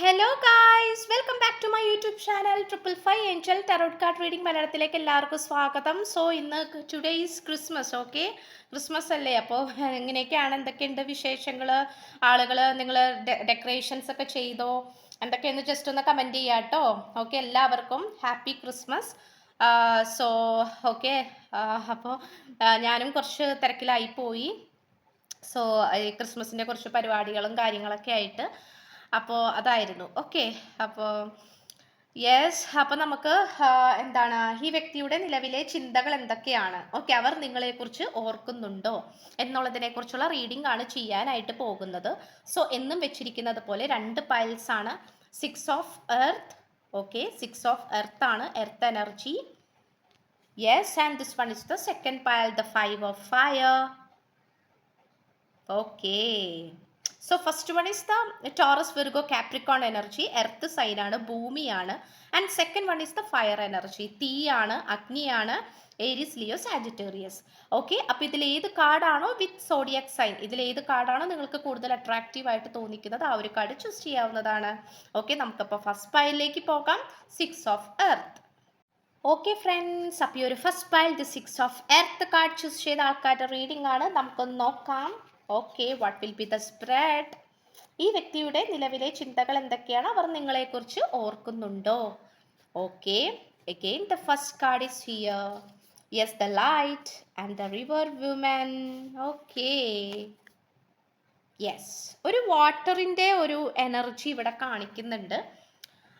Hello guys welcome back to my YouTube channel triple five angel tarot card reading മലയാളത്തിലേക്ക് എല്ലാവർക്കും സ്വാഗതം. So ഇന്ന് today is Christmas okay Christmas അല്ലേ? അപ്പോൾ എങ്ങനെയൊക്കെയാണ്? എന്തൊക്കെയുണ്ട് വിശേഷങ്ങൾ ആളുകൾ നിങ്ങൾ ഡെക്കറേഷൻസ് ഒക്കെ ചെയ്തോ? എന്തൊക്കെയെന്ന് ജസ്റ്റ് ഒന്ന് കമന്റ് ചെയ്യാം കേട്ടോ ഓക്കെ എല്ലാവർക്കും ഹാപ്പി ക്രിസ്മസ് സോ ഓക്കെ അപ്പോൾ ഞാനും കുറച്ച് തിരക്കിലായി പോയി. സോ ക്രിസ്മസിന്റെ കുറച്ച് പരിപാടികളും കാര്യങ്ങളൊക്കെ ആയിട്ട് അപ്പോൾ അതായിരുന്നു. ഓക്കെ അപ്പോൾ യെസ് അപ്പോൾ നമുക്ക് എന്താണ് ഈ വ്യക്തിയുടെ നിലവിലെ ചിന്തകൾ എന്തൊക്കെയാണ്? ഓക്കെ അവർ നിങ്ങളെക്കുറിച്ച് ഓർക്കുന്നുണ്ടോ? എന്നുള്ളതിനെക്കുറിച്ചുള്ള റീഡിംഗ് ആണ് ചെയ്യാനായിട്ട് പോകുന്നത്. സോ എന്നും വെച്ചിരിക്കുന്നത് പോലെ രണ്ട് പൈൽസ് ആണ്. Six of earth okay six of earth ആണ്. Earth energy yes and this one is the second pile the five of fire okay so first one is the Taurus Virgo Capricorn energy earth സൈനാണ് ഭൂമിയാണ് and second one is the fire energy തീയാണ് അഗ്നിയാണ് Aries Leo Sagittarius okay അപ്പോൾ ഇതിൽ ഏത് കാർഡാണോ വിത്ത് Zodiac sign ഇതിൽ ഏത് കാർഡാണോ നിങ്ങൾക്ക് കൂടുതൽ attractive ആയിട്ട് തോന്നിക്കുന്നത് ആ ഒരു കാർഡ് ചൂസ് ചെയ്യാവുന്നതാണ്. ഓക്കെ നമുക്കപ്പോൾ ഫസ്റ്റ് പൈലിലേക്ക് പോകാം. Six of earth okay friends അപ്പോൾ ഈ ഒരു first pile the six of earth card choose ചെയ്ത ആൾക്കാരുടെ റീഡിംഗ് ആണ്. നമുക്കൊന്ന് നോക്കാം. Okay what will be the spread ഈ വ്യക്തിയുടെ നിലവിലെ ചിന്തകൾ എന്തൊക്കെയാണ്? അവർ നിങ്ങളെക്കുറിച്ച് ഓർക്കുന്നുണ്ടോ? Okay again the first card is here yes the light and the river woman okay yes ഒരു വാട്ടറിന്റെ ഒരു എനർജി ഇവിടെ കാണിക്കുന്നുണ്ട്.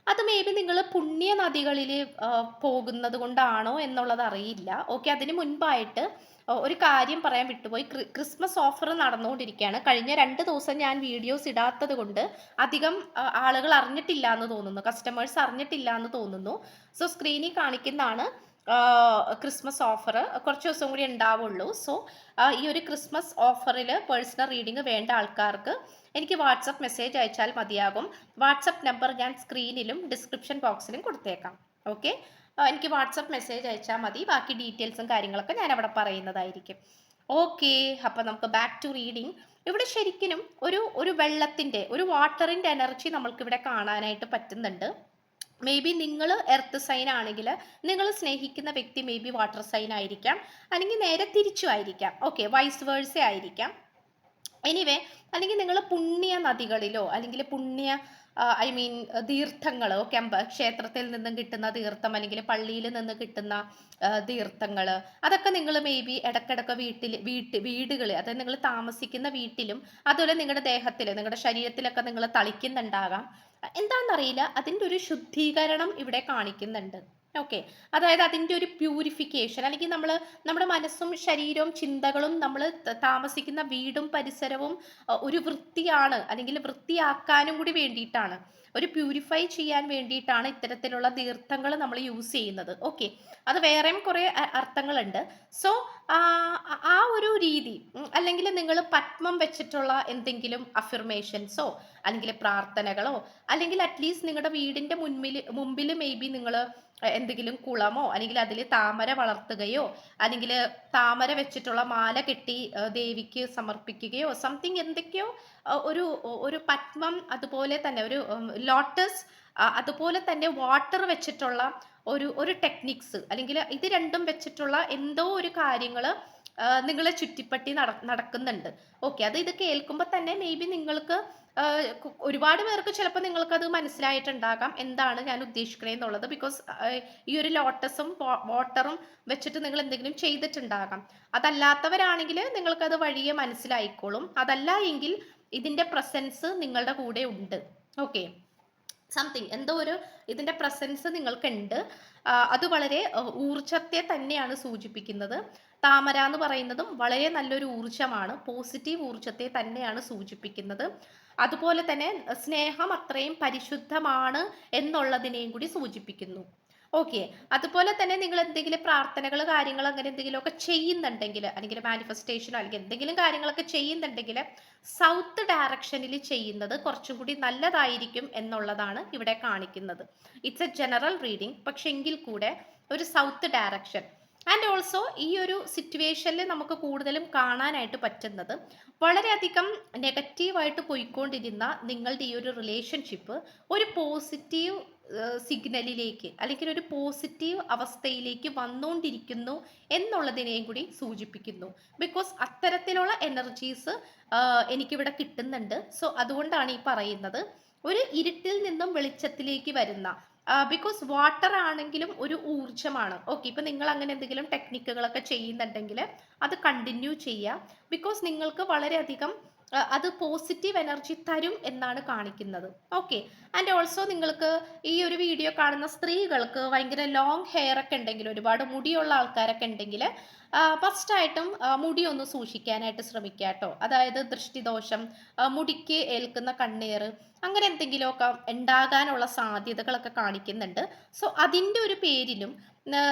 അത് മേ ബി നിങ്ങൾ പുണ്യ നദികളിൽ പോകുന്നത് കൊണ്ടാണോ എന്നുള്ളത് അറിയില്ല. ഓക്കെ അതിന് മുൻപായിട്ട് ഒരു കാര്യം പറയാൻ വിട്ടുപോയി. ക്രി- ക്രിസ്മസ് ഓഫർ നടന്നുകൊണ്ടിരിക്കുകയാണ്. കഴിഞ്ഞ രണ്ട് ദിവസം ഞാൻ വീഡിയോസ് ഇടാത്തത് കൊണ്ട് അധികം ആളുകൾ അറിഞ്ഞിട്ടില്ല എന്ന് തോന്നുന്നു. കസ്റ്റമേഴ്സ് അറിഞ്ഞിട്ടില്ല എന്ന് തോന്നുന്നു. സോ സ്ക്രീനിൽ കാണിക്കുന്നതാണ് ക്രിസ്മസ് ഓഫർ കുറച്ച് ദിവസം കൂടി ഉണ്ടാവുള്ളൂ. സോ ഈ ഒരു ക്രിസ്മസ് ഓഫറിൽ പേഴ്സണൽ റീഡിംഗ് വേണ്ട ആൾക്കാർക്ക് എനിക്ക് വാട്സപ്പ് മെസ്സേജ് അയച്ചാൽ മതിയാകും. വാട്സപ്പ് നമ്പർ ഞാൻ സ്ക്രീനിലും ഡിസ്ക്രിപ്ഷൻ ബോക്സിലും കൊടുത്തേക്കാം. ഓക്കെ എനിക്ക് വാട്സപ്പ് മെസ്സേജ് അയച്ചാൽ മതി. ബാക്കി ഡീറ്റെയിൽസും കാര്യങ്ങളൊക്കെ ഞാൻ അവിടെ പറയുന്നതായിരിക്കും. ഓക്കെ. അപ്പോൾ നമുക്ക് ബാക്ക് ടു റീഡിങ് ഇവിടെ ശരിക്കും ഒരു ഒരു വെള്ളത്തിന്റെ ഒരു വാട്ടറിന്റെ എനർജി നമ്മൾക്കിവിടെ കാണാനായിട്ട് പറ്റുന്നുണ്ട്. മേ ബി നിങ്ങൾ എർത്ത് സൈൻ ആണെങ്കിൽ നിങ്ങൾ സ്നേഹിക്കുന്ന വ്യക്തി മേ ബി വാട്ടർ സൈൻ ആയിരിക്കാം. അല്ലെങ്കിൽ നേരെ തിരിച്ചു ആയിരിക്കാം. ഓക്കെ വൈസ് വേഴ്സ ആയിരിക്കാം. എനിവേ അല്ലെങ്കിൽ നിങ്ങൾ പുണ്യ നദികളിലോ അല്ലെങ്കിൽ പുണ്യ ഐ മീൻ തീർത്ഥങ്ങൾ ഓക്കെ ക്ഷേത്രത്തിൽ നിന്നും കിട്ടുന്ന തീർത്ഥം അല്ലെങ്കിൽ പള്ളിയിൽ നിന്ന് കിട്ടുന്ന തീർത്ഥങ്ങൾ അതൊക്കെ നിങ്ങൾ മേ ബി ഇടക്കിടക്ക് വീട്ടിൽ വീട്ട് വീടുകൾ അതായത് നിങ്ങൾ താമസിക്കുന്ന വീട്ടിലും അതുപോലെ നിങ്ങളുടെ ദേഹത്തിൽ നിങ്ങളുടെ ശരീരത്തിലൊക്കെ നിങ്ങൾ തളിക്കുന്നുണ്ടാകാം. എന്താണെന്നറിയില്ല അതിന്റെ ഒരു ശുദ്ധീകരണം ഇവിടെ കാണിക്കുന്നുണ്ട്. ഓക്കെ അതായത് അതിന്റെ ഒരു പ്യൂരിഫിക്കേഷൻ അല്ലെങ്കിൽ നമ്മൾ നമ്മുടെ മനസ്സും ശരീരവും ചിന്തകളും നമ്മൾ താമസിക്കുന്ന വീടും പരിസരവും ഒരു വൃത്തിയാണ്. അല്ലെങ്കിൽ വൃത്തിയാക്കാനും കൂടി വേണ്ടിയിട്ടാണ്. ഒരു പ്യൂരിഫൈ ചെയ്യാൻ വേണ്ടിയിട്ടാണ് ഇത്തരത്തിലുള്ള തീർത്ഥങ്ങൾ നമ്മൾ യൂസ് ചെയ്യുന്നത്. ഓക്കെ അത് വേറെയും കുറേ അർത്ഥങ്ങളുണ്ട്. സോ ആ ഒരു രീതി അല്ലെങ്കിൽ നിങ്ങൾ പത്മം വെച്ചിട്ടുള്ള എന്തെങ്കിലും അഫിർമേഷൻസോ അല്ലെങ്കിൽ പ്രാർത്ഥനകളോ അല്ലെങ്കിൽ അറ്റ്ലീസ്റ്റ് നിങ്ങളുടെ വീടിന്റെ മുൻപിൽ മുമ്പിൽ മേ ബി നിങ്ങൾ എന്തെങ്കിലും കുളമോ അല്ലെങ്കിൽ അതിൽ താമര വളർത്തുകയോ അല്ലെങ്കിൽ താമര വെച്ചിട്ടുള്ള മാല കെട്ടി ദേവിക്ക് സമർപ്പിക്കുകയോ സംതിങ് എന്തൊക്കെയോ ഒരു ഒരു പത്മം അതുപോലെ തന്നെ ഒരു ലോട്ടസ് അതുപോലെ തന്നെ വാട്ടർ വെച്ചിട്ടുള്ള ഒരു ഒരു ടെക്നിക്സ് അല്ലെങ്കിൽ ഇത് രണ്ടും വെച്ചിട്ടുള്ള എന്തോ ഒരു കാര്യങ്ങൾ നിങ്ങളെ ചുറ്റിപ്പറ്റി നട നടക്കുന്നുണ്ട്. ഓക്കെ അത് ഇത് കേൾക്കുമ്പോൾ തന്നെ മേ ബി നിങ്ങൾക്ക് ഒരുപാട് പേർക്ക് ചിലപ്പോൾ നിങ്ങൾക്കത് മനസ്സിലായിട്ടുണ്ടാകാം എന്താണ് ഞാൻ ഉദ്ദേശിക്കുന്നത് എന്നുള്ളത്. ബിക്കോസ് ഈ ഒരു ലോട്ടസും വാട്ടറും വെച്ചിട്ട് നിങ്ങൾ എന്തെങ്കിലും ചെയ്തിട്ടുണ്ടാകാം. അതല്ലാത്തവരാണെങ്കിൽ നിങ്ങൾക്കത് വഴിയെ മനസ്സിലായിക്കോളും. അതല്ല എങ്കിൽ ഇതിന്റെ പ്രസൻസ് നിങ്ങളുടെ കൂടെ ഉണ്ട്. ഓക്കെ സംതിങ് എന്തോ ഒരു ഇതിന്റെ പ്രസൻസ് നിങ്ങൾക്കുണ്ട്. അത് വളരെ ഊർജത്തെ തന്നെയാണ് സൂചിപ്പിക്കുന്നത്. താമര എന്ന് പറയുന്നതും വളരെ നല്ലൊരു ഊർജമാണ്. പോസിറ്റീവ് ഊർജത്തെ തന്നെയാണ് സൂചിപ്പിക്കുന്നത്. അതുപോലെ തന്നെ സ്നേഹം അത്രയും പരിശുദ്ധമാണ് എന്നുള്ളതിനെയും കൂടി സൂചിപ്പിക്കുന്നു. ഓക്കെ അതുപോലെ തന്നെ നിങ്ങൾ എന്തെങ്കിലും പ്രാർത്ഥനകൾ കാര്യങ്ങൾ അങ്ങനെ എന്തെങ്കിലുമൊക്കെ ചെയ്യുന്നുണ്ടെങ്കിൽ അല്ലെങ്കിൽ മാനിഫെസ്റ്റേഷനോ അല്ലെങ്കിൽ എന്തെങ്കിലും കാര്യങ്ങളൊക്കെ ചെയ്യുന്നുണ്ടെങ്കിൽ സൗത്ത് ഡയറക്ഷനിൽ ചെയ്യുന്നത് കുറച്ചും കൂടി നല്ലതായിരിക്കും എന്നുള്ളതാണ് ഇവിടെ കാണിക്കുന്നത്. ഇറ്റ്സ് എ ജനറൽ റീഡിംഗ് പക്ഷെ എങ്കിൽ കൂടെ ഒരു സൗത്ത് ഡയറക്ഷൻ ആൻഡ് ഓൾസോ ഈ ഒരു സിറ്റുവേഷനിൽ നമുക്ക് കൂടുതലും കാണാനായിട്ട് പറ്റുന്നത് വളരെയധികം നെഗറ്റീവായിട്ട് പോയിക്കൊണ്ടിരുന്ന നിങ്ങളുടെ ഈ ഒരു റിലേഷൻഷിപ്പ് ഒരു പോസിറ്റീവ് സിഗ്നലിലേക്ക് അല്ലെങ്കിൽ ഒരു പോസിറ്റീവ് അവസ്ഥയിലേക്ക് വന്നുകൊണ്ടിരിക്കുന്നു എന്നുള്ളതിനെയും കൂടി സൂചിപ്പിക്കുന്നു. ബിക്കോസ് അത്തരത്തിലുള്ള എനർജീസ് എനിക്കിവിടെ കിട്ടുന്നുണ്ട്. സോ അതുകൊണ്ടാണ് ഈ പറയുന്നത്. ഒരു ഇരുട്ടിൽ നിന്നും വെളിച്ചത്തിലേക്ക് വരുന്ന ബിക്കോസ് വാട്ടർ ആണെങ്കിലും ഒരു ഊർജമാണ്. ഓക്കെ ഇപ്പം നിങ്ങൾ അങ്ങനെ എന്തെങ്കിലും ടെക്നിക്കുകളൊക്കെ ചെയ്യുന്നുണ്ടെങ്കിൽ അത് കണ്ടിന്യൂ ചെയ്യുക. ബിക്കോസ് നിങ്ങൾക്ക് വളരെയധികം അത് പോസിറ്റീവ് എനർജി തരും എന്നാണ് കാണിക്കുന്നത്. ഓക്കെ ആൻഡ് ഓൾസോ നിങ്ങൾക്ക് ഈ ഒരു വീഡിയോ കാണുന്ന സ്ത്രീകൾക്ക് ഭയങ്കര ലോങ് ഹെയർ ഒക്കെ ഉണ്ടെങ്കിൽ ഒരുപാട് മുടിയുള്ള ആൾക്കാരൊക്കെ ഉണ്ടെങ്കിൽ ഫസ്റ്റായിട്ടും മുടി ഒന്ന് സൂക്ഷിക്കാനായിട്ട് ശ്രമിക്കുക കേട്ടോ. അതായത് ദൃഷ്ടിദോഷം മുടിക്ക് ഏൽക്കുന്ന കണ്ണീർ അങ്ങനെ എന്തെങ്കിലുമൊക്കെ ഉണ്ടാകാനുള്ള സാധ്യതകളൊക്കെ കാണിക്കുന്നുണ്ട്. സോ അതിന്റെ ഒരു പേരിലും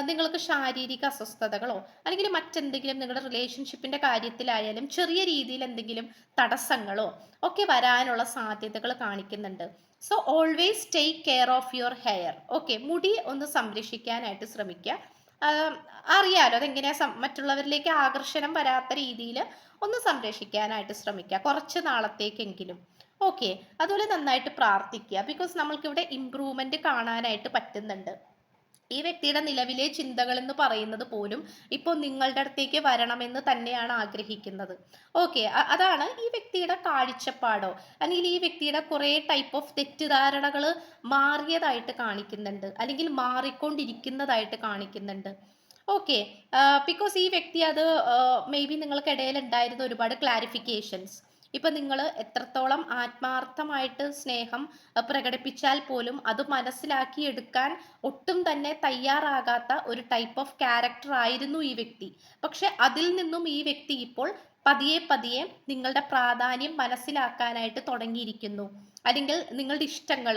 നിങ്ങൾക്ക് ശാരീരിക അസ്വസ്ഥതകളോ അല്ലെങ്കിൽ മറ്റെന്തെങ്കിലും നിങ്ങളുടെ റിലേഷൻഷിപ്പിന്റെ കാര്യത്തിലായാലും ചെറിയ രീതിയിൽ എന്തെങ്കിലും തടസ്സങ്ങളോ ഒക്കെ വരാനുള്ള സാധ്യതകൾ കാണിക്കുന്നുണ്ട്. So always take care of your hair okay മുടി ഒന്ന് സംരക്ഷിക്കാനായിട്ട് ശ്രമിക്കുക. അറിയാലോ അതെങ്ങനെയാ മറ്റുള്ളവരിലേക്ക് ആകർഷണം വരാത്ത രീതിയിൽ ഒന്ന് സംരക്ഷിക്കാനായിട്ട് ശ്രമിക്കുക. കുറച്ച് നാളത്തേക്കെങ്കിലും. ഓക്കെ അതുപോലെ നന്നായിട്ട് പ്രാർത്ഥിക്കുക. ബിക്കോസ് നമ്മൾക്ക് ഇവിടെ ഇമ്പ്രൂവ്മെന്റ് കാണാനായിട്ട് പറ്റുന്നുണ്ട്. ഈ വ്യക്തിയുടെ നിലവിലെ ചിന്തകൾ എന്ന് പറയുന്നത് പോലും ഇപ്പോൾ നിങ്ങളുടെ അടുത്തേക്ക് വരണമെന്ന് തന്നെയാണ് ആഗ്രഹിക്കുന്നത്. ഓക്കെ അതാണ് ഈ വ്യക്തിയുടെ കാഴ്ചപ്പാടോ? അല്ലെങ്കിൽ ഈ വ്യക്തിയുടെ കുറേ ടൈപ്പ് ഓഫ് തെറ്റിദ്ധാരണകൾ മാറിയതായിട്ട് കാണിക്കുന്നുണ്ട്. അല്ലെങ്കിൽ മാറിക്കൊണ്ടിരിക്കുന്നതായിട്ട് കാണിക്കുന്നുണ്ട്. ഓക്കെ ബിക്കോസ് ഈ വ്യക്തി അത് മേ ബി നിങ്ങൾക്കിടയിൽ ഉണ്ടായിരുന്ന ഒരുപാട് ക്ലാരിഫിക്കേഷൻസ് ഇപ്പൊ നിങ്ങൾ എത്രത്തോളം ആത്മാർത്ഥമായിട്ട് സ്നേഹം പ്രകടിപ്പിച്ചാൽ പോലും അത് മനസ്സിലാക്കി എടുക്കാൻ ഒട്ടും തന്നെ തയ്യാറാകാത്ത ഒരു ടൈപ്പ് ഓഫ് ക്യാരക്ടർ ആയിരുന്നു ഈ വ്യക്തി. പക്ഷെ അതിൽ നിന്നും ഈ വ്യക്തി ഇപ്പോൾ പതിയെ പതിയെ നിങ്ങളുടെ പ്രാധാന്യം മനസ്സിലാക്കാനായിട്ട് തുടങ്ങിയിരിക്കുന്നു. അല്ലെങ്കിൽ നിങ്ങളുടെ ഇഷ്ടങ്ങൾ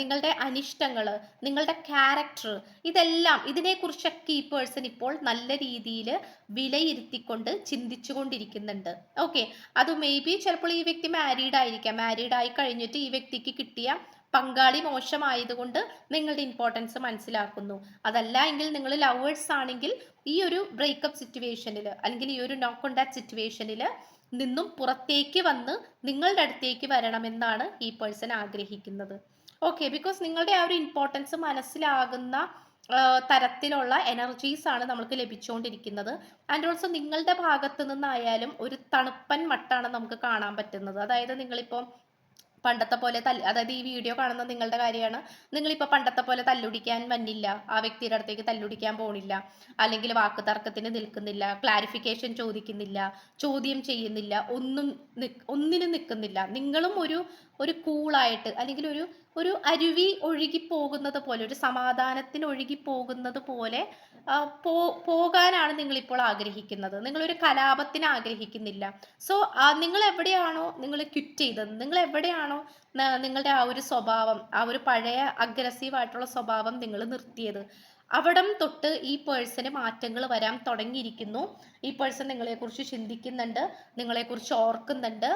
നിങ്ങളുടെ അനിഷ്ടങ്ങൾ നിങ്ങളുടെ ക്യാരക്ടർ ഇതെല്ലാം ഇതിനെക്കുറിച്ചൊക്കെ ഈ പേഴ്സൺ ഇപ്പോൾ നല്ല രീതിയിൽ വിലയിരുത്തിക്കൊണ്ട് ചിന്തിച്ചു കൊണ്ടിരിക്കുന്നുണ്ട് ഓക്കെ അത് മേ ബി ചിലപ്പോൾ ഈ വ്യക്തി മാരീഡ് ആയിരിക്കാം. മാരീഡ് ആയി കഴിഞ്ഞിട്ട് ഈ വ്യക്തിക്ക് കിട്ടിയ പങ്കാളി മോശമായതുകൊണ്ട് നിങ്ങളുടെ ഇമ്പോർട്ടൻസ് മനസ്സിലാക്കുന്നു. അതല്ല എങ്കിൽ നിങ്ങൾ ലവേഴ്സ് ആണെങ്കിൽ ഈ ഒരു ബ്രേക്കപ്പ് സിറ്റുവേഷനിൽ അല്ലെങ്കിൽ ഈ ഒരു നോ കോണ്ടാക്ട് സിറ്റുവേഷനിൽ നിന്നും പുറത്തേക്ക് വന്ന് നിങ്ങളുടെ അടുത്തേക്ക് വരണമെന്നാണ് ഈ പേഴ്സൺ ആഗ്രഹിക്കുന്നത്. ഓക്കെ ബിക്കോസ് നിങ്ങളുടെ ആ ഒരു ഇമ്പോർട്ടൻസ് മനസ്സിലാകുന്ന തരത്തിലുള്ള എനർജീസ് ആണ് നമുക്ക് ലഭിച്ചുകൊണ്ടിരിക്കുന്നത്. ആൻഡ് ഓൾസോ നിങ്ങളുടെ ഭാഗത്ത് നിന്നായാലും ഒരു തണുപ്പൻ മട്ടാണ് നമുക്ക് കാണാൻ പറ്റുന്നത്. അതായത് നിങ്ങളിപ്പോൾ പണ്ടത്തെ പോലെ തല്ല് അതായത് ഈ വീഡിയോ കാണുന്ന നിങ്ങളുടെ കാര്യമാണ്. നിങ്ങളിപ്പോൾ പണ്ടത്തെ പോലെ തല്ലുടിക്കാൻ വന്നില്ല. ആ വ്യക്തിയുടെ അടുത്തേക്ക് തല്ലുടിക്കാൻ പോണില്ല. അല്ലെങ്കിൽ വാക്ക് തർക്കത്തിന് നിൽക്കുന്നില്ല ക്ലാരിഫിക്കേഷൻ ചോദിക്കുന്നില്ല ചോദ്യം ചെയ്യുന്നില്ല ഒന്നും ഒന്നിനും നിൽക്കുന്നില്ല. നിങ്ങളും ഒരു ഒരു കൂളായിട്ട് അല്ലെങ്കിൽ ഒരു ഒരു അരുവി ഒഴുകി പോകുന്നത് പോലെ ഒരു സമാധാനത്തിന് ഒഴുകി പോകുന്നത് പോലെ പോ പോകാനാണ് നിങ്ങൾ ഇപ്പോൾ ആഗ്രഹിക്കുന്നത്. നിങ്ങളൊരു കലാപത്തിന് ആഗ്രഹിക്കുന്നില്ല. സോ നിങ്ങൾ എവിടെയാണോ നിങ്ങൾ ക്വിറ്റ് ചെയ്തത്? നിങ്ങൾ എവിടെയാണോ നിങ്ങളുടെ ആ ഒരു സ്വഭാവം ആ ഒരു പഴയ അഗ്രസീവ് ആയിട്ടുള്ള സ്വഭാവം നിങ്ങൾ നിർത്തിയത്? അവിടം തൊട്ട് ഈ പേഴ്സന് മാറ്റങ്ങൾ വരാൻ തുടങ്ങിയിരിക്കുന്നു. ഈ പേഴ്സൺ നിങ്ങളെക്കുറിച്ച് ചിന്തിക്കുന്നുണ്ട് നിങ്ങളെക്കുറിച്ച് ഓർക്കുന്നുണ്ട്.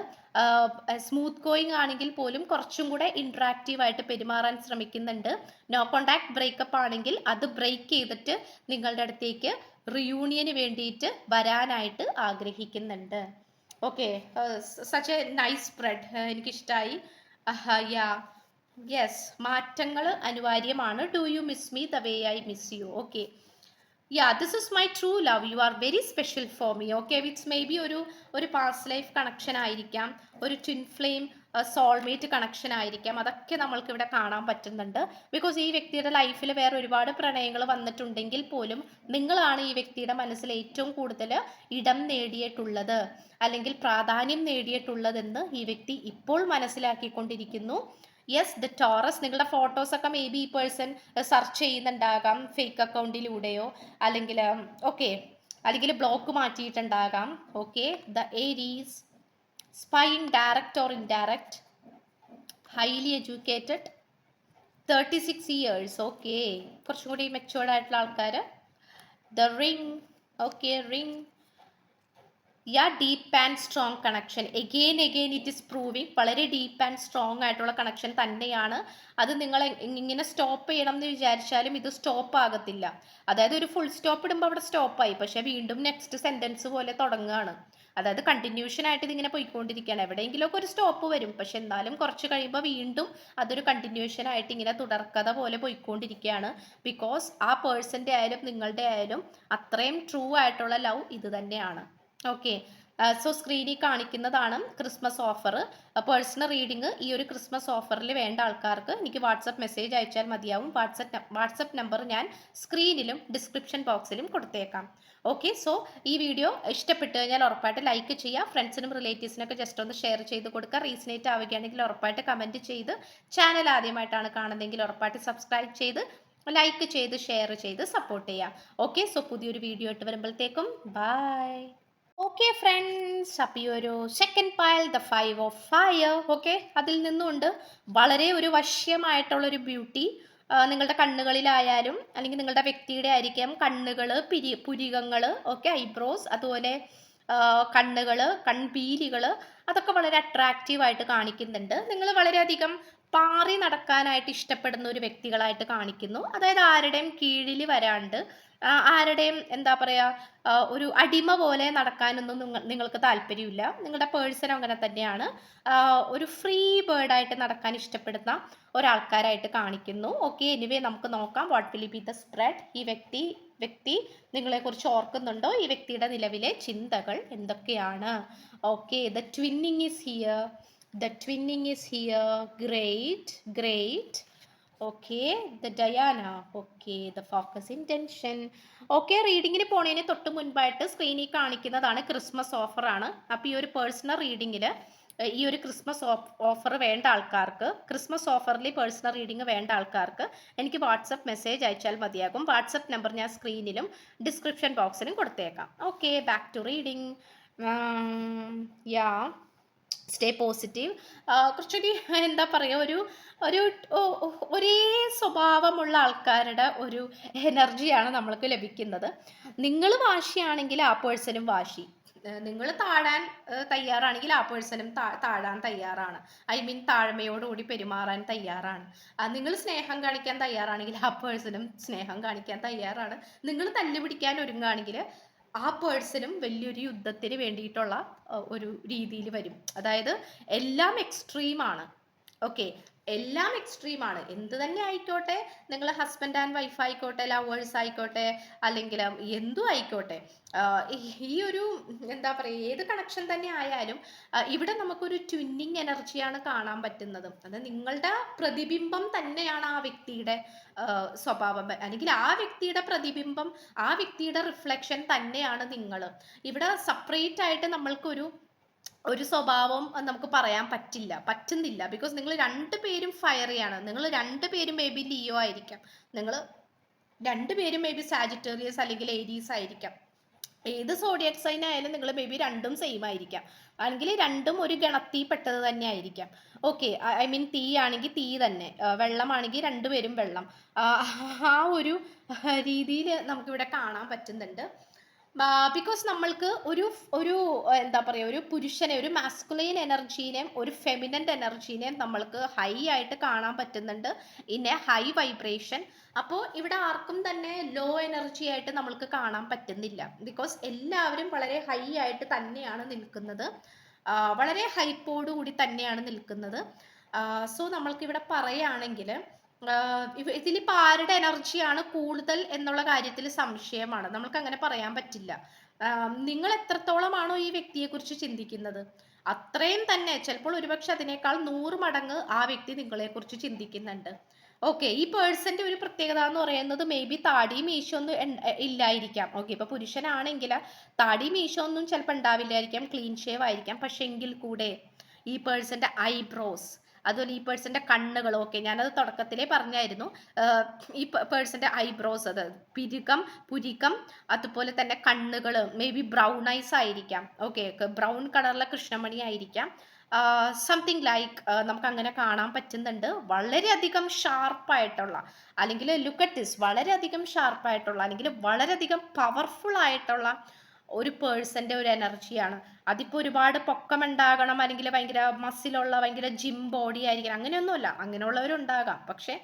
സ്മൂത്ത് ഗോയിങ് ആണെങ്കിൽ പോലും കുറച്ചും കൂടെ ഇൻട്രാക്റ്റീവ് ആയിട്ട് പെരുമാറാൻ ശ്രമിക്കുന്നുണ്ട്. നോ കോണ്ടാക്ട് ബ്രേക്കപ്പ് ആണെങ്കിൽ അത് ബ്രേക്ക് ചെയ്തിട്ട് നിങ്ങളുടെ അടുത്തേക്ക് റിയൂണിയന് വേണ്ടിയിട്ട് വരാനായിട്ട് ആഗ്രഹിക്കുന്നുണ്ട്. Okay such a nice spread എനിക്കിഷ്ടമായി yeah yes മാറ്റങ്ങൾ അനിവാര്യമാണ്. Do you miss me the way I miss you okay yeah this is my true love you are very special for me okay wits may be ഒരു ഒരു past life connection ആയിരിക്കാം. ഒരു twin flame soulmate connection ആയിരിക്കാം. അതൊക്കെ നമ്മൾക്ക് ഇവിടെ കാണാൻ പറ്റുന്നുണ്ട്. ബിക്കോസ് ഈ വ്യക്തിയുടെ ലൈഫിൽ വേറെ ഒരുപാട് പ്രണയങ്ങൾ വന്നിട്ടുണ്ടെങ്കിൽ പോലും നിങ്ങളാണ് ഈ വ്യക്തിയുടെ മനസ്സിൽ ഏറ്റവും കൂടുതൽ ഇടം നേടിയിട്ടുള്ളത്. അല്ലെങ്കിൽ പ്രാധാന്യം നേടിയിട്ടുള്ളതെന്ന് ഈ വ്യക്തി ഇപ്പോൾ മനസ്സിലാക്കിക്കൊണ്ടിരിക്കുന്നു. യെസ് ദ ടോറസ് നിങ്ങളുടെ ഫോട്ടോസൊക്കെ മേ ബി ഈ പേഴ്സൺ സെർച്ച് ചെയ്യുന്നുണ്ടാകാം ഫേക്ക് അക്കൗണ്ടിലൂടെയോ അല്ലെങ്കിൽ ഓക്കെ അല്ലെങ്കിൽ block മാറ്റിയിട്ടുണ്ടാകാം. Okay the Aries spine direct or indirect highly educated thirty six years okay കുറച്ചും കൂടി മെച്ചുവേർഡ് ആയിട്ടുള്ള ആൾക്കാർ the ring okay ring yeah deep and strong connection again again it is proving വളരെ deep and strong ആയിട്ടുള്ള connection തന്നെയാണ്. അത് നിങ്ങൾ ഇങ്ങനെ സ്റ്റോപ്പ് ചെയ്യണം എന്ന് വിചാരിച്ചാലും ഇത് സ്റ്റോപ്പ് ആകത്തില്ല. അതായത് ഒരു ഫുൾ സ്റ്റോപ്പ് ഇടുമ്പോൾ അവിടെ സ്റ്റോപ്പായി പക്ഷേ വീണ്ടും നെക്സ്റ്റ് സെന്റൻസ് പോലെ തുടങ്ങുകയാണ്. അതായത് കണ്ടിന്യൂഷൻ ആയിട്ട് ഇതിങ്ങനെ പോയിക്കൊണ്ടിരിക്കുകയാണ്. എവിടെയെങ്കിലുമൊക്കെ ഒരു സ്റ്റോപ്പ് വരും. പക്ഷെ എന്നാലും കുറച്ച് കഴിയുമ്പോൾ വീണ്ടും അതൊരു കണ്ടിന്യൂഷൻ ആയിട്ട് ഇങ്ങനെ തുടർക്കഥ പോലെ പോയിക്കൊണ്ടിരിക്കുകയാണ്. ബിക്കോസ് ആ പേഴ്സന്റെ ആയാലും നിങ്ങളുടെ ആയാലും അത്രയും ട്രൂ ആയിട്ടുള്ള ലവ് ഇത് തന്നെയാണ്. ഓക്കെ സോ സ്ക്രീനിൽ കാണിക്കുന്നതാണ് ക്രിസ്മസ് ഓഫർ പേഴ്സണൽ റീഡിങ് ഈ ഒരു ക്രിസ്മസ് ഓഫറിൽ വേണ്ട ആൾക്കാർക്ക് എനിക്ക് വാട്സപ്പ് മെസ്സേജ് അയച്ചാൽ മതിയാവും. വാട്സപ്പ് വാട്സപ്പ് നമ്പർ ഞാൻ സ്ക്രീനിലും ഡിസ്ക്രിപ്ഷൻ ബോക്സിലും കൊടുത്തേക്കാം. ഓക്കെ സോ ഈ വീഡിയോ ഇഷ്ടപ്പെട്ട് കഴിഞ്ഞാൽ ഉറപ്പായിട്ട് ലൈക്ക് ചെയ്യുക ഫ്രണ്ട്സിനും റിലേറ്റീവ്സിനൊക്കെ ജസ്റ്റ് ഒന്ന് ഷെയർ ചെയ്ത് കൊടുക്കുക. റീസണേറ്റ് ആവുകയാണെങ്കിൽ ഉറപ്പായിട്ട് കമന്റ് ചെയ്ത് ചാനൽ ആദ്യമായിട്ടാണ് കാണുന്നതെങ്കിൽ ഉറപ്പായിട്ട് സബ്സ്ക്രൈബ് ചെയ്ത് ലൈക്ക് ചെയ്ത് ഷെയർ ചെയ്ത് സപ്പോർട്ട് ചെയ്യാം. ഓക്കെ സോ പുതിയൊരു വീഡിയോ ഇട്ട് വരുമ്പോഴത്തേക്കും. ബൈ ഓക്കെ ഫ്രണ്ട്സ് അപ്പോൾ ഈ ഒരു second pile the five of fire okay അതിൽ നിന്നുകൊണ്ട് വളരെ ഒരു വശ്യമായിട്ടുള്ളൊരു ബ്യൂട്ടി നിങ്ങളുടെ കണ്ണുകളിലായാലും അല്ലെങ്കിൽ നിങ്ങളുടെ വ്യക്തിയുടെ ആയിരിക്കാം കണ്ണുകൾ പിരി പുരികങ്ങൾ ഓക്കെ ഐബ്രോസ് അതുപോലെ കണ്ണുകൾ കൺപീലികൾ അതൊക്കെ വളരെ അട്രാക്റ്റീവായിട്ട് കാണിക്കുന്നുണ്ട്. നിങ്ങൾ വളരെയധികം പാറി നടക്കാനായിട്ട് ഇഷ്ടപ്പെടുന്ന ഒരു വ്യക്തികളായിട്ട് കാണിക്കുന്നു. അതായത് ആരുടെയും കീഴിൽ വരാണ്ട് ആരുടെയും എന്താ പറയുക ഒരു അടിമ പോലെ നടക്കാനൊന്നും നിങ്ങൾ നിങ്ങൾക്ക് താല്പര്യമില്ല. നിങ്ങളുടെ പേഴ്സൺ അങ്ങനെ തന്നെയാണ്. ഒരു ഫ്രീ ബേർഡായിട്ട് നടക്കാൻ ഇഷ്ടപ്പെടുന്ന ഒരാൾക്കാരായിട്ട് കാണിക്കുന്നു. ഓക്കെ എനിവേ നമുക്ക് നോക്കാം. What will be the spread? ഈ വ്യക്തി വ്യക്തി നിങ്ങളെക്കുറിച്ച് ഓർക്കുന്നുണ്ടോ? ഈ വ്യക്തിയുടെ നിലവിലെ ചിന്തകൾ എന്തൊക്കെയാണ്? Okay the twinning is here the twinning is here great great okay the Diana okay the focus intention okay റീഡിങ്ങിന് പോണതിന് തൊട്ട് മുൻപായിട്ട് സ്ക്രീനിൽ കാണിക്കുന്നതാണ് ക്രിസ്മസ് ഓഫറാണ് അപ്പോൾ ഈ ഒരു പേഴ്സണൽ റീഡിങ്ങിൽ ഈ ഒരു ക്രിസ്മസ് ഓഫർ വേണ്ട ആൾക്കാർക്ക് ക്രിസ്മസ് ഓഫറിൽ പേഴ്സണൽ റീഡിംഗ് വേണ്ട ആൾക്കാർക്ക് എനിക്ക് വാട്സപ്പ് മെസ്സേജ് അയച്ചാൽ മതിയാകും. വാട്സപ്പ് നമ്പർ ഞാൻ സ്ക്രീനിലും ഡിസ്ക്രിപ്ഷൻ ബോക്സിലും കൊടുത്തേക്കാം. Okay back to reading yeah stay positive കുറച്ചൊരു എന്താ പറയുക ഒരു ഒരു ഒരേ സ്വഭാവമുള്ള ആൾക്കാരുടെ ഒരു എനർജിയാണ് നമ്മൾക്ക് ലഭിക്കുന്നത്. നിങ്ങൾ വാശിയാണെങ്കിൽ ആ പേഴ്സണും വാശി. നിങ്ങൾ താഴാൻ തയ്യാറാണെങ്കിൽ ആ പേഴ്സണും താഴാൻ തയ്യാറാണ്. ഐ മീൻ താഴ്മയോടുകൂടി പെരുമാറാൻ തയ്യാറാണ്. നിങ്ങൾ സ്നേഹം കാണിക്കാൻ തയ്യാറാണെങ്കിൽ ആ പേഴ്സണും സ്നേഹം കാണിക്കാൻ തയ്യാറാണ്. നിങ്ങൾ തല്ലുപിടിക്കാൻ ഒരുങ്ങുകയാണെങ്കിൽ ആ പേഴ്സണും വലിയൊരു യുദ്ധത്തിന് വേണ്ടിയിട്ടുള്ള ഒരു രീതിയിൽ വരും. അതായത് എല്ലാം എക്സ്ട്രീമാണ് ഓക്കെ. എല്ലാം എക്സ്ട്രീമാണ് എന്ത് തന്നെ ആയിക്കോട്ടെ നിങ്ങൾ ഹസ്ബൻഡ് ആൻഡ് വൈഫ് ആയിക്കോട്ടെ ലവേഴ്സ് ആയിക്കോട്ടെ അല്ലെങ്കിൽ എന്തും ആയിക്കോട്ടെ ഈ ഒരു എന്താ പറയുക ഏത് കണക്ഷൻ തന്നെ ആയാലും ഇവിടെ നമുക്കൊരു ട്വിന്നിങ് എനർജിയാണ് കാണാൻ പറ്റുന്നത്. അത് നിങ്ങളുടെ പ്രതിബിംബം തന്നെയാണ് ആ വ്യക്തിയുടെ സ്വഭാവം. അല്ലെങ്കിൽ ആ വ്യക്തിയുടെ പ്രതിബിംബം ആ വ്യക്തിയുടെ റിഫ്ലക്ഷൻ തന്നെയാണ് നിങ്ങൾ. ഇവിടെ സെപ്പറേറ്റ് ആയിട്ട് നമ്മൾക്കൊരു ഒരു സ്വഭാവം നമുക്ക് പറയാൻ പറ്റില്ല പറ്റുന്നില്ല. ബിക്കോസ് നിങ്ങൾ രണ്ട് പേരും ഫയറിയാണ് നിങ്ങൾ രണ്ട് പേരും മേ ബി ലിയോ ആയിരിക്കാം. നിങ്ങൾ രണ്ട് പേരും മേ ബി സാജിറ്റേറിയസ് അല്ലെങ്കിൽ ഏരീസ് ആയിരിക്കാം. ഏത് സോഡിയക് സൈൻ ആയാലും നിങ്ങൾ മേ ബി രണ്ടും സെയിം ആയിരിക്കാം. അല്ലെങ്കിൽ രണ്ടും ഒരു ഗണത്തിൽ പെട്ടത് തന്നെ ആയിരിക്കാം. ഓക്കെ ഐ മീൻ തീ ആണെങ്കിൽ തീ തന്നെ. വെള്ളമാണെങ്കിൽ രണ്ടുപേരും വെള്ളം. ആ ഒരു രീതിയിൽ നമുക്കിവിടെ കാണാൻ പറ്റുന്നുണ്ട്. ബിക്കോസ് നമ്മൾക്ക് ഒരു ഒരു എന്താ പറയുക ഒരു പുരുഷനെ ഒരു മാസ്കുലൈൻ എനർജീനെയും ഒരു ഫെമിനന്റ് എനർജീനെയും നമ്മൾക്ക് ഹൈ ആയിട്ട് കാണാൻ പറ്റുന്നുണ്ട്. എ ഹൈ വൈബ്രേഷൻ അപ്പോൾ ഇവിടെ ആർക്കും തന്നെ ലോ എനർജി ആയിട്ട് നമ്മൾക്ക് കാണാൻ പറ്റുന്നില്ല. ബിക്കോസ് എല്ലാവരും വളരെ ഹൈ ആയിട്ട് തന്നെയാണ് നിൽക്കുന്നത്. വളരെ ഹൈപ്പോടുകൂടി തന്നെയാണ് നിൽക്കുന്നത്. സോ നമ്മൾക്ക് ഇവിടെ പറയുകയാണെങ്കിൽ ഇതിലിപ്പോൾ ആരുടെ എനർജിയാണ് കൂടുതൽ എന്നുള്ള കാര്യത്തിൽ സംശയമാണ്. നമ്മൾക്ക് അങ്ങനെ പറയാൻ പറ്റില്ല. നിങ്ങൾ എത്രത്തോളമാണോ ഈ വ്യക്തിയെ കുറിച്ച് ചിന്തിക്കുന്നത്? അത്രയും തന്നെ ചിലപ്പോൾ ഒരുപക്ഷെ അതിനേക്കാൾ നൂറ് മടങ്ങ് ആ വ്യക്തി നിങ്ങളെ കുറിച്ച് ചിന്തിക്കുന്നുണ്ട്. ഓക്കെ ഈ പേഴ്സന്റെ ഒരു പ്രത്യേകത എന്ന് പറയുന്നത് മേ ബി താടി മീശൊന്നും ഇല്ലായിരിക്കാം. ഓക്കെ ഇപ്പൊ പുരുഷനാണെങ്കിൽ താടി മീശൊന്നും ചിലപ്പോൾ ഉണ്ടാവില്ലായിരിക്കാം ക്ലീൻ ഷേവ് ആയിരിക്കാം. പക്ഷെ എങ്കിൽ കൂടെ ഈ പേഴ്സന്റെ ഐബ്രോസ് അതുപോലെ ഈ പേഴ്സന്റെ കണ്ണുകൾ ഓക്കെ ഞാനത് തുടക്കത്തിലേ പറഞ്ഞായിരുന്നു. ഈ പേഴ്സന്റെ ഐബ്രോസ് അത് പിരുക്കം പുരികം അതുപോലെ തന്നെ കണ്ണുകൾ മേ ബി ബ്രൗൺ ഐസ് ആയിരിക്കാം. ഓക്കെ ബ്രൗൺ കളറിലെ കൃഷ്ണമണി ആയിരിക്കാം. സംതിങ് ലൈക്ക് നമുക്ക് അങ്ങനെ കാണാൻ പറ്റുന്നുണ്ട്. വളരെയധികം ഷാർപ്പായിട്ടുള്ള അല്ലെങ്കിൽ ലുക്ക് അറ്റ് ദിസ് വളരെയധികം ഷാർപ്പായിട്ടുള്ള അല്ലെങ്കിൽ വളരെയധികം പവർഫുൾ ആയിട്ടുള്ള ഒരു പേഴ്സന്റെ ഒരു എനർജിയാണ്. അതിപ്പോൾ ഒരുപാട് പൊക്കമുണ്ടാകണം അല്ലെങ്കിൽ ഭയങ്കര മസിലുള്ള ഭയങ്കര ജിം ബോഡി ആയിരിക്കണം അങ്ങനെയൊന്നുമല്ല. അങ്ങനെയുള്ളവരുണ്ടാകാം. പക്ഷേ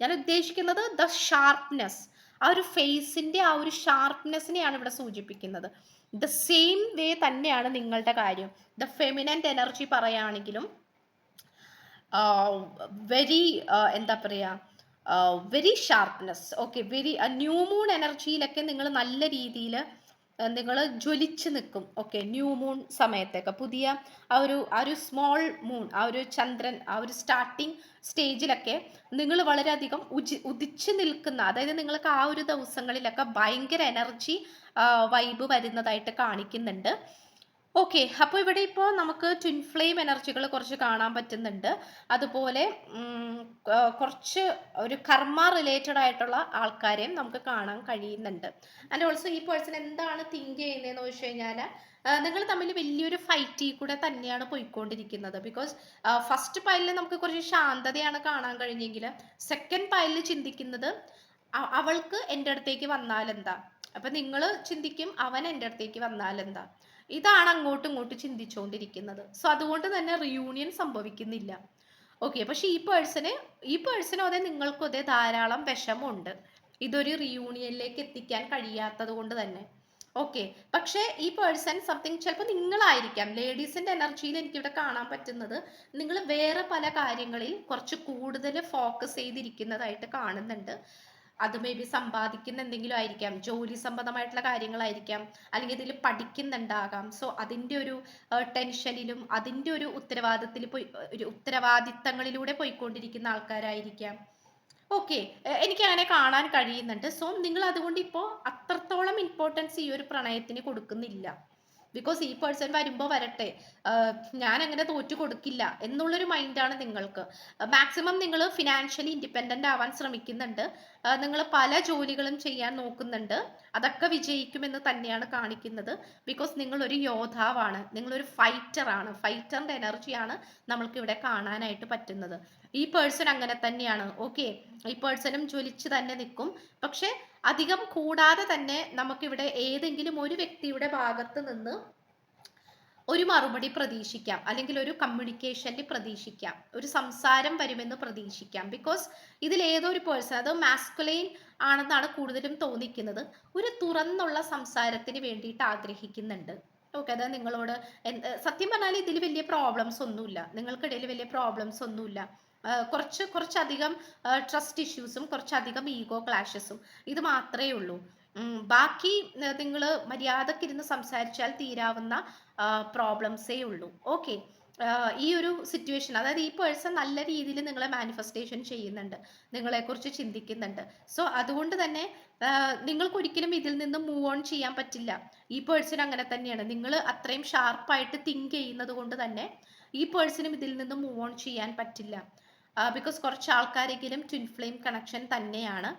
ഞാൻ ഉദ്ദേശിക്കുന്നത് ദ ഷാർപ്നെസ് ആ ഒരു ഫേസിന്റെ ആ ഒരു ഷാർപ്നെസ്സിനെയാണ് ഇവിടെ സൂചിപ്പിക്കുന്നത്. ദ സെയിം വേ തന്നെയാണ് നിങ്ങളുടെ കാര്യം. ദ ഫെമിനന്റ് എനർജി പറയുകയാണെങ്കിലും വെരി എന്താ പറയുക very sharpness okay very new moon എനർജിയിലൊക്കെ നിങ്ങൾ നല്ല രീതിയിൽ നിങ്ങൾ ജ്വലിച്ച് നിൽക്കും ഓക്കെ ന്യൂ മൂൺ സമയത്തൊക്കെ. പുതിയ ആ ഒരു ആ ഒരു സ്മോൾ മൂൺ ആ ഒരു ചന്ദ്രൻ ആ ഒരു സ്റ്റാർട്ടിങ് സ്റ്റേജിലൊക്കെ നിങ്ങൾ വളരെയധികം ഉജി ഉദിച്ച് നിൽക്കുന്ന അതായത് നിങ്ങൾക്ക് ആ ഒരു ദിവസങ്ങളിലൊക്കെ ഭയങ്കര എനർജി വൈബ് വരുന്നതായിട്ട് കാണിക്കുന്നുണ്ട്. ഓക്കെ അപ്പോൾ ഇവിടെ ഇപ്പോൾ നമുക്ക് ട്വിൻ ഫ്ലെയിം എനർജികൾ കുറച്ച് കാണാൻ പറ്റുന്നുണ്ട്. അതുപോലെ കുറച്ച് ഒരു കർമ്മ റിലേറ്റഡ് ആയിട്ടുള്ള ആൾക്കാരെയും നമുക്ക് കാണാൻ കഴിയുന്നുണ്ട്. ആൻഡ് ഓൾസോ ഈ പേഴ്സൺ എന്താണ് തിങ്ക് ചെയ്യുന്നതെന്ന് ചോദിച്ചു കഴിഞ്ഞാൽ നിങ്ങൾ തമ്മിൽ വലിയൊരു ഫൈറ്റിൽ കൂടെ തന്നെയാണ് പോയിക്കൊണ്ടിരിക്കുന്നത്. ബിക്കോസ് ഫസ്റ്റ് പൈലിൽ നമുക്ക് കുറച്ച് ശാന്തതയാണ് കാണാൻ കഴിഞ്ഞെങ്കിൽ സെക്കൻഡ് പൈലിൽ ചിന്തിക്കുന്നത് അവൾക്ക് എന്റെ അടുത്തേക്ക് വന്നാലെന്താ അപ്പം നിങ്ങൾ ചിന്തിക്കും അവൻ എന്റെ അടുത്തേക്ക് വന്നാൽ എന്താ? ഇതാണ് അങ്ങോട്ടും ഇങ്ങോട്ടും ചിന്തിച്ചുകൊണ്ടിരിക്കുന്നത് സോ അതുകൊണ്ട് തന്നെ റിയൂണിയൻ സംഭവിക്കുന്നില്ല. ഓക്കെ പക്ഷെ ഈ പേഴ്സന് ഈ പേഴ്സണും അതെ നിങ്ങൾക്കും അതെ ധാരാളം വിഷമമുണ്ട്. ഇതൊരു റിയൂണിയനിലേക്ക് എത്തിക്കാൻ കഴിയാത്തത് കൊണ്ട് തന്നെ. ഓക്കെ പക്ഷേ ഈ പേഴ്സൺ സംതിങ് ചിലപ്പോൾ നിങ്ങളായിരിക്കാം. ലേഡീസിന്റെ എനർജിയിൽ എനിക്കിവിടെ കാണാൻ പറ്റുന്നത് നിങ്ങൾ വേറെ പല കാര്യങ്ങളിൽ കുറച്ച് കൂടുതൽ ഫോക്കസ് ചെയ്തിരിക്കുന്നതായിട്ട് കാണുന്നുണ്ട്. അത് മേ ബി സമ്പാദിക്കുന്ന എന്തെങ്കിലും ആയിരിക്കാം. ജോലി സംബന്ധമായിട്ടുള്ള കാര്യങ്ങളായിരിക്കാം. അല്ലെങ്കിൽ ഇതിൽ പഠിക്കുന്നുണ്ടാകാം. സോ അതിന്റെ ഒരു ടെൻഷനിലും അതിന്റെ ഒരു ഉത്തരവാദിത്തത്തിൽ പോയി ഒരു ഉത്തരവാദിത്തങ്ങളിലൂടെ പോയിക്കൊണ്ടിരിക്കുന്ന ആൾക്കാരായിരിക്കാം. ഓക്കെ എനിക്ക് അങ്ങനെ കാണാൻ കഴിയുന്നുണ്ട്. സോ നിങ്ങൾ അതുകൊണ്ട് ഇപ്പോൾ അത്രത്തോളം ഇമ്പോർട്ടൻസ് ഈ ഒരു പ്രണയത്തിന് കൊടുക്കുന്നില്ല. ബിക്കോസ് ഈ പേഴ്സൺ വരുമ്പോൾ വരട്ടെ. ഞാൻ അങ്ങനെ തോറ്റു കൊടുക്കില്ല എന്നുള്ളൊരു മൈൻഡാണ് നിങ്ങൾക്ക്. മാക്സിമം നിങ്ങൾ ഫിനാൻഷ്യലി ഇൻഡിപെൻഡന്റ് ആവാൻ ശ്രമിക്കുന്നുണ്ട്. നിങ്ങൾ പല ജോലികളും ചെയ്യാൻ നോക്കുന്നുണ്ട്. അതൊക്കെ വിജയിക്കുമെന്ന് തന്നെയാണ് കാണിക്കുന്നത്. ബിക്കോസ് നിങ്ങളൊരു യോദ്ധാവാണ്. നിങ്ങളൊരു ഫൈറ്ററാണ് ഫൈറ്ററിന്റെ എനർജിയാണ് നമ്മൾക്ക് ഇവിടെ കാണാനായിട്ട് പറ്റുന്നത്. ഈ പേഴ്സൺ അങ്ങനെ തന്നെയാണ്. ഓക്കെ ഈ പേഴ്സണും ജ്വലിച്ച് തന്നെ നിൽക്കും. പക്ഷെ അധികം കൂടാതെ തന്നെ നമുക്കിവിടെ ഏതെങ്കിലും ഒരു വ്യക്തിയുടെ ഭാഗത്ത് നിന്ന് ഒരു മറുപടി പ്രതീക്ഷിക്കാം. അല്ലെങ്കിൽ ഒരു കമ്മ്യൂണിക്കേഷനിൽ പ്രതീക്ഷിക്കാം. ഒരു സംസാരം വരുമെന്ന് പ്രതീക്ഷിക്കാം. ബിക്കോസ് ഇതിൽ ഏതോ ഒരു പേഴ്സൺ അത് മാസ്കുലൈൻ ആണെന്നാണ് കൂടുതലും തോന്നിക്കുന്നത്. ഒരു തുറന്നുള്ള സംസാരത്തിന് വേണ്ടിയിട്ട് ആഗ്രഹിക്കുന്നുണ്ട്. ഓക്കെ അതായത് നിങ്ങളോട് സത്യം പറഞ്ഞാൽ ഇതിൽ വലിയ പ്രോബ്ലംസ് ഒന്നുമില്ല. നിങ്ങൾക്കിടയിൽ വലിയ പ്രോബ്ലംസ് ഒന്നുമില്ല. കുറച്ച് കുറച്ചധികം ട്രസ്റ്റ് ഇഷ്യൂസും കുറച്ചധികം ഈഗോ ക്ലാഷസും ഇത് മാത്രമേ ഉള്ളൂ. ബാക്കി നിങ്ങൾ മര്യാദക്കിരുന്ന് സംസാരിച്ചാൽ തീരാവുന്ന പ്രോബ്ലംസേ ഉള്ളൂ. ഓക്കെ ഈ ഒരു സിറ്റുവേഷൻ അതായത് ഈ പേഴ്സൺ നല്ല രീതിയിൽ നിങ്ങളെ മാനിഫെസ്റ്റേഷൻ ചെയ്യുന്നുണ്ട്. നിങ്ങളെക്കുറിച്ച് ചിന്തിക്കുന്നുണ്ട്. സോ അതുകൊണ്ട് തന്നെ നിങ്ങൾക്ക് ഒരിക്കലും ഇതിൽ നിന്ന് മൂവ് ഓൺ ചെയ്യാൻ പറ്റില്ല. ഈ പേഴ്സൺ അങ്ങനെ തന്നെയാണ്. നിങ്ങൾ അത്രയും ഷാർപ്പായിട്ട് തിങ്ക് ചെയ്യുന്നത് കൊണ്ട് തന്നെ ഈ പേഴ്സണും ഇതിൽ നിന്ന് മൂവ് ഓൺ ചെയ്യാൻ പറ്റില്ല. ബിക്കോസ് കുറച്ച് ആൾക്കാരെങ്കിലും ട്വിൻ ഫ്ലെയിം കണക്ഷൻ തന്നെയാണ്.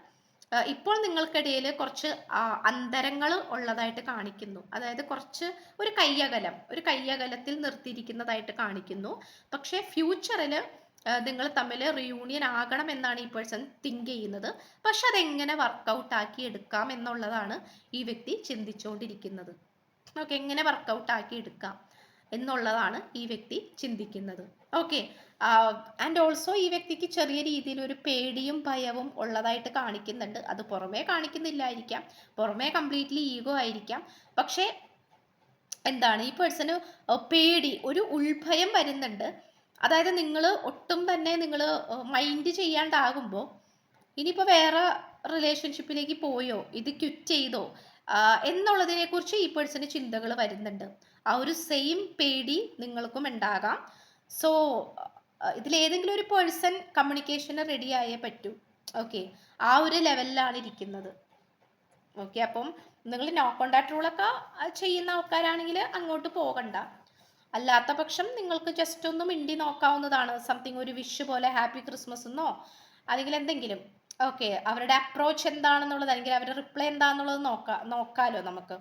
ഇപ്പോൾ നിങ്ങൾക്കിടയിൽ കുറച്ച് അന്തരങ്ങൾ ഉള്ളതായിട്ട് കാണിക്കുന്നു. അതായത് കുറച്ച് ഒരു കയ്യകലം ഒരു കയ്യകലത്തിൽ നിർത്തിയിരിക്കുന്നതായിട്ട് കാണിക്കുന്നു. പക്ഷേ ഫ്യൂച്ചറിൽ നിങ്ങൾ തമ്മിൽ റിയൂണിയൻ ആകണം എന്നാണ് ഈ പേഴ്സൺ തിങ്ക് ചെയ്യുന്നത്. പക്ഷെ അതെങ്ങനെ വർക്കൗട്ട് ആക്കി എടുക്കാം എന്നുള്ളതാണ് ഈ വ്യക്തി ചിന്തിച്ചുകൊണ്ടിരിക്കുന്നത് ഓക്കെ എങ്ങനെ വർക്കൗട്ട് ആക്കി എടുക്കാം എന്നുള്ളതാണ് ഈ വ്യക്തി ചിന്തിക്കുന്നത്. ഓക്കെ ആൻഡ് ഓൾസോ ഈ വ്യക്തിക്ക് ചെറിയ രീതിയിൽ ഒരു പേടിയും ഭയവും ഉള്ളതായിട്ട് കാണിക്കുന്നുണ്ട്. അത് പുറമേ കാണിക്കുന്നില്ലായിരിക്കാം. പുറമേ കംപ്ലീറ്റ്ലി ഈഗോ ആയിരിക്കാം. പക്ഷേ എന്താണ് ഈ പേഴ്സന് പേടി ഒരു ഉൾഭയം വരുന്നുണ്ട്. അതായത് നിങ്ങൾ ഒട്ടും തന്നെ നിങ്ങൾ മൈൻഡ് ചെയ്യാണ്ടാകുമ്പോൾ ഇനിയിപ്പോൾ വേറെ റിലേഷൻഷിപ്പിലേക്ക് പോയോ ഇത് ക്വിറ്റ് ചെയ്തോ എന്നുള്ളതിനെക്കുറിച്ച് ഈ പേഴ്സന് ചിന്തകൾ വരുന്നുണ്ട്. ആ ഒരു സെയിം പേടി നിങ്ങൾക്കും ഉണ്ടാകാം. സോ ഇതിലേതെങ്കിലും ഒരു പേഴ്സൺ കമ്മ്യൂണിക്കേഷന് റെഡി ആയേ പറ്റൂ. ഓക്കെ ആ ഒരു ലെവലിലാണ് ഇരിക്കുന്നത്. ഓക്കെ അപ്പം നിങ്ങൾ നോ കോണ്ടാക്ട് റൂളൊക്കെ ചെയ്യുന്ന ആൾക്കാരാണെങ്കിൽ അങ്ങോട്ട് പോകണ്ട. അല്ലാത്ത പക്ഷം നിങ്ങൾക്ക് ജസ്റ്റ് ഒന്ന് മിണ്ടി നോക്കാവുന്നതാണ്. സംതിങ് ഒരു വിഷ് പോലെ ഹാപ്പി ക്രിസ്മസ് എന്നോ അല്ലെങ്കിൽ എന്തെങ്കിലും. ഓക്കെ അവരുടെ അപ്രോച്ച് എന്താണെന്നുള്ളത് അല്ലെങ്കിൽ അവരുടെ റിപ്ലൈ എന്താണെന്നുള്ളത് നോക്കാം നോക്കാമല്ലോ നമുക്ക്.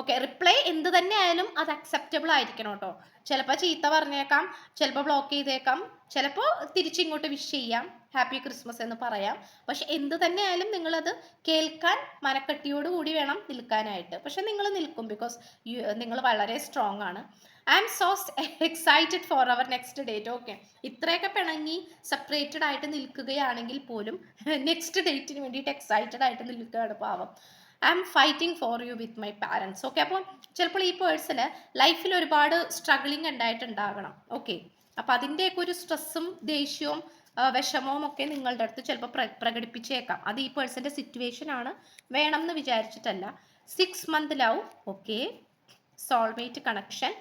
ഓക്കെ റിപ്ലൈ എന്ത് തന്നെ ആയാലും അത് അക്സെപ്റ്റബിൾ ആയിരിക്കണം കേട്ടോ. ചിലപ്പോൾ ചീത്ത പറഞ്ഞേക്കാം ചിലപ്പോൾ ബ്ലോക്ക് ചെയ്തേക്കാം ചിലപ്പോൾ തിരിച്ചിങ്ങോട്ട് വിഷ് ചെയ്യാം ഹാപ്പി ക്രിസ്മസ് എന്ന് പറയാം. പക്ഷെ എന്ത് തന്നെ ആയാലും നിങ്ങളത് കേൾക്കാൻ മനക്കട്ടിയോട് കൂടി വേണം നിൽക്കാനായിട്ട്. പക്ഷെ നിങ്ങൾ നിൽക്കും ബിക്കോസ് നിങ്ങൾ വളരെ സ്ട്രോങ് ആണ്. I'm so excited for our next date okay ഇത്രയൊക്കെ പിണങ്ങി സെപ്പറേറ്റഡ് ആയിട്ട് നിൽക്കുകയാണെങ്കിൽ പോലും നെക്സ്റ്റ് ഡേറ്റിന് വേണ്ടിയിട്ട് എക്സൈറ്റഡ് ആയിട്ട് നിൽക്കുകയാണ് പാവം. I'm fighting for you with my parents okay അപ്പോൾ ചിലപ്പോൾ ഈ പേഴ്സണ് ലൈഫിൽ ഒരുപാട് സ്ട്രഗിളിങ് ഉണ്ടായിട്ടുണ്ടാകണം. ഓക്കെ അപ്പം അതിന്റെയൊക്കെ ഒരു സ്ട്രെസ്സും ദേഷ്യവും വിഷമവും ഒക്കെ നിങ്ങളുടെ അടുത്ത് ചിലപ്പോൾ പ്ര പ്രകടിപ്പിച്ചേക്കാം. അത് ഈ പേഴ്സന്റെ സിറ്റുവേഷൻ ആണ്. വേണം എന്ന് വിചാരിച്ചിട്ടല്ല. Six month love okay soulmate connection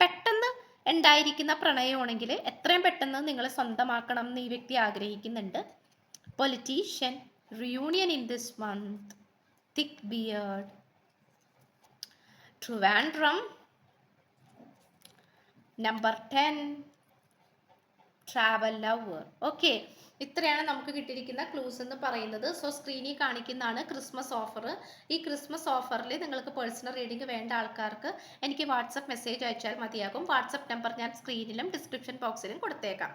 പെട്ടെന്ന് ഉണ്ടായിരിക്കുന്ന പ്രണയമാണെങ്കിൽ എത്രയും പെട്ടെന്ന് നിങ്ങൾ സ്വന്തമാക്കണം എന്ന് ഈ വ്യക്തി ആഗ്രഹിക്കുന്നുണ്ട്. Politician reunion in this month thick beard. Trivandrum. Number ten travel lover okay ഇത്രയാണ് നമുക്ക് കിട്ടിയിരിക്കുന്ന ക്ലൂസ് എന്ന് പറയുന്നത്. സോ സ്ക്രീനിൽ കാണിക്കുന്നതാണ് ക്രിസ്മസ് ഓഫർ ഈ ക്രിസ്മസ് ഓഫറിൽ നിങ്ങൾക്ക് പേഴ്സണൽ റീഡിംഗ് വേണ്ട ആൾക്കാർക്ക് എനിക്ക് വാട്സപ്പ് മെസ്സേജ് അയച്ചാൽ മതിയാകും. വാട്സപ്പ് നമ്പർ ഞാൻ സ്ക്രീനിലും ഡിസ്ക്രിപ്ഷൻ ബോക്സിലും കൊടുത്തേക്കാം.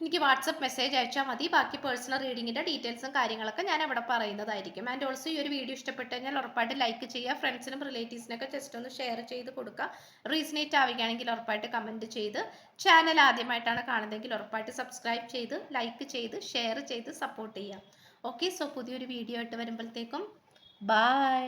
എനിക്ക് വാട്സപ്പ് മെസ്സേജ് അയച്ചാൽ മതി. ബാക്കി പേഴ്സണൽ റീഡിങ്ങിന്റെ ഡീറ്റെയിൽസും കാര്യങ്ങളൊക്കെ ഞാൻ അവിടെ പറയുന്നതായിരിക്കും. ആൻഡ് ഓൾസോ ഈ ഒരു വീഡിയോ ഇഷ്ടപ്പെട്ട് കഴിഞ്ഞാൽ ഉറപ്പായിട്ട് ലൈക്ക് ചെയ്യുക. ഫ്രണ്ട്സിനും റിലേറ്റീവ്സിനൊക്കെ ജസ്റ്റ് ഒന്ന് ഷെയർ ചെയ്ത് കൊടുക്കുക. റീസണേറ്റ് ആവുകയാണെങ്കിൽ ഉറപ്പായിട്ട് കമന്റ് ചെയ്ത്. ചാനൽ ആദ്യമായിട്ടാണ് കാണുന്നതെങ്കിൽ ഉറപ്പായിട്ട് സബ്സ്ക്രൈബ് ചെയ്ത് ലൈക്ക് ചെയ്ത് ഷെയർ ചെയ്ത് സപ്പോർട്ട് ചെയ്യുക. ഓക്കെ സോ പുതിയൊരു വീഡിയോ ആയിട്ട് വരുമ്പോഴത്തേക്കും. ബൈ